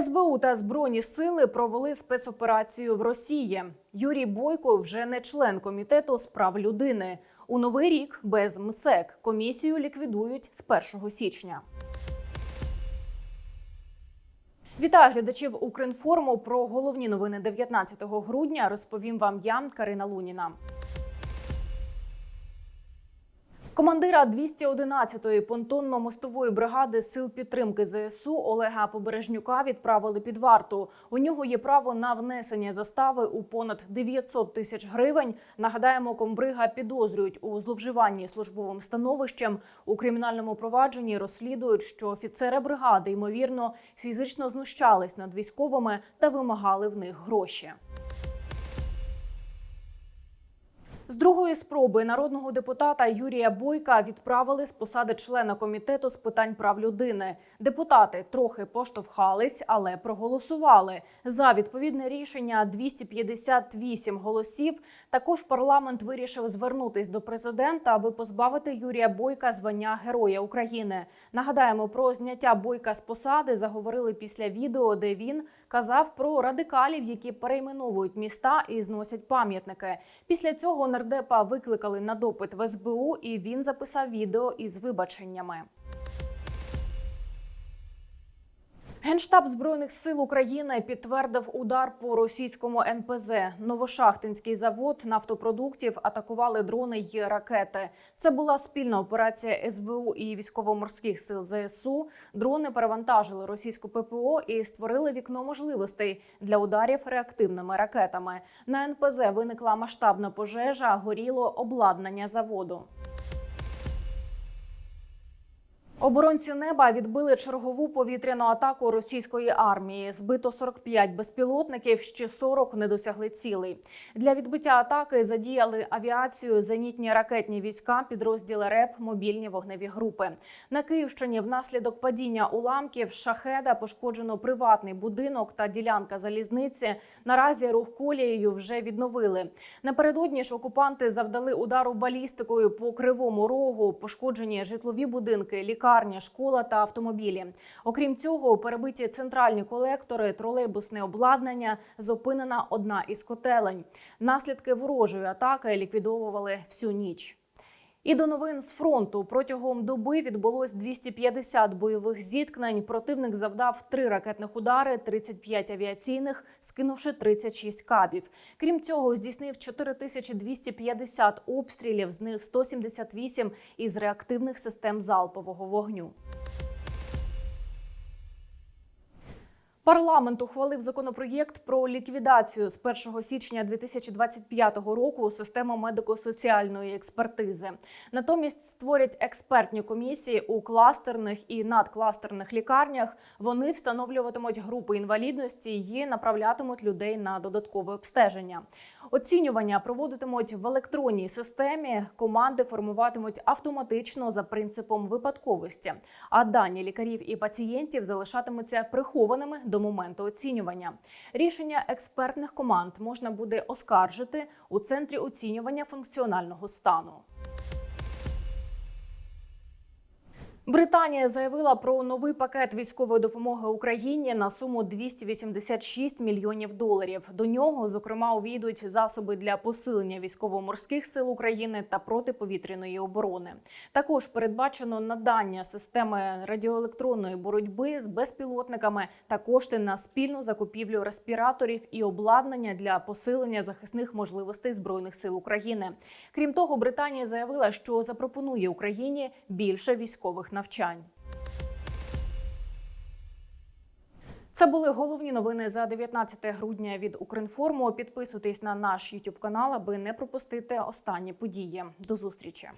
СБУ та збройні сили провели спецоперацію в Росії. Юрій Бойко вже не член комітету з прав людини. У новий рік без МСЕК комісію ліквідують з 1 січня. Вітаю глядачів Укрінформу. Про головні новини 19 грудня розповім вам я, Карина Луніна. Командира 211-ї понтонно-мостової бригади сил підтримки ЗСУ Олега Побережнюка відправили під варту. У нього є право на внесення застави у понад 900 тисяч гривень. Нагадаємо, комбрига підозрюють у зловживанні службовим становищем. У кримінальному провадженні розслідують, що офіцери бригади ймовірно фізично знущались над військовими та вимагали в них гроші. З другої спроби народного депутата Юрія Бойка відправили з посади члена комітету з питань прав людини. Депутати трохи поштовхались, але проголосували за відповідне рішення 258 голосів. Також парламент вирішив звернутись до президента, аби позбавити Юрія Бойка звання Героя України. Нагадаємо, про зняття Бойка з посади заговорили після відео, де він казав про радикалів, які перейменовують міста і зносять пам'ятники. Після цього нардепа викликали на допит в СБУ, і він записав відео із вибаченнями. Генштаб збройних сил України підтвердив удар по російському НПЗ. Новошахтинський завод нафтопродуктів атакували дрони й ракети. Це була спільна операція СБУ і військово-морських сил ЗСУ. Дрони перевантажили російську ППО і створили вікно можливостей для ударів реактивними ракетами. На НПЗ виникла масштабна пожежа, горіло обладнання заводу. Оборонці неба відбили чергову повітряну атаку російської армії. Збито 45 безпілотників, ще 40 не досягли цілей. Для відбиття атаки задіяли авіацію, зенітні ракетні війська, підрозділи РЕП, мобільні вогневі групи. На Київщині внаслідок падіння уламків шахеда пошкоджено приватний будинок та ділянка залізниці. Наразі рух колією вже відновили. Напередодні ж окупанти завдали удару балістикою по кривому рогу, пошкоджені житлові будинки, лікарні, школа та автомобілі. Окрім цього, перебиті центральні колектори, тролейбусне обладнання, зупинена одна із котелень. Наслідки ворожої атаки ліквідовували всю ніч. І до новин з фронту протягом доби відбулось 250 бойових зіткнень. Противник завдав три ракетних удари, 35 авіаційних, скинувши 36 кабів. Крім цього, здійснив 4250 обстрілів, з них 178 із реактивних систем залпового вогню. Парламент ухвалив законопроєкт про ліквідацію з 1 січня 2025 року системи медико-соціальної експертизи. Натомість створять експертні комісії у кластерних і надкластерних лікарнях. Вони встановлюватимуть групи інвалідності і направлятимуть людей на додаткове обстеження. Оцінювання проводитимуть в електронній системі. Команди формуватимуть автоматично за принципом випадковості. А дані лікарів і пацієнтів залишатимуться прихованими до моменту оцінювання. Рішення експертних команд можна буде оскаржити у центрі оцінювання функціонального стану. Британія заявила про новий пакет військової допомоги Україні на суму 286 мільйонів доларів. До нього, зокрема, увійдуть засоби для посилення військово-морських сил України та протиповітряної оборони. Також передбачено надання системи радіоелектронної боротьби з безпілотниками та кошти на спільну закупівлю респіраторів і обладнання для посилення захисних можливостей збройних сил України. Крім того, Британія заявила, що запропонує Україні більше навчань. Це були головні новини за 19 грудня від Укрінформу. Підписуйтесь на наш YouTube канал, аби не пропустити останні події. До зустрічі.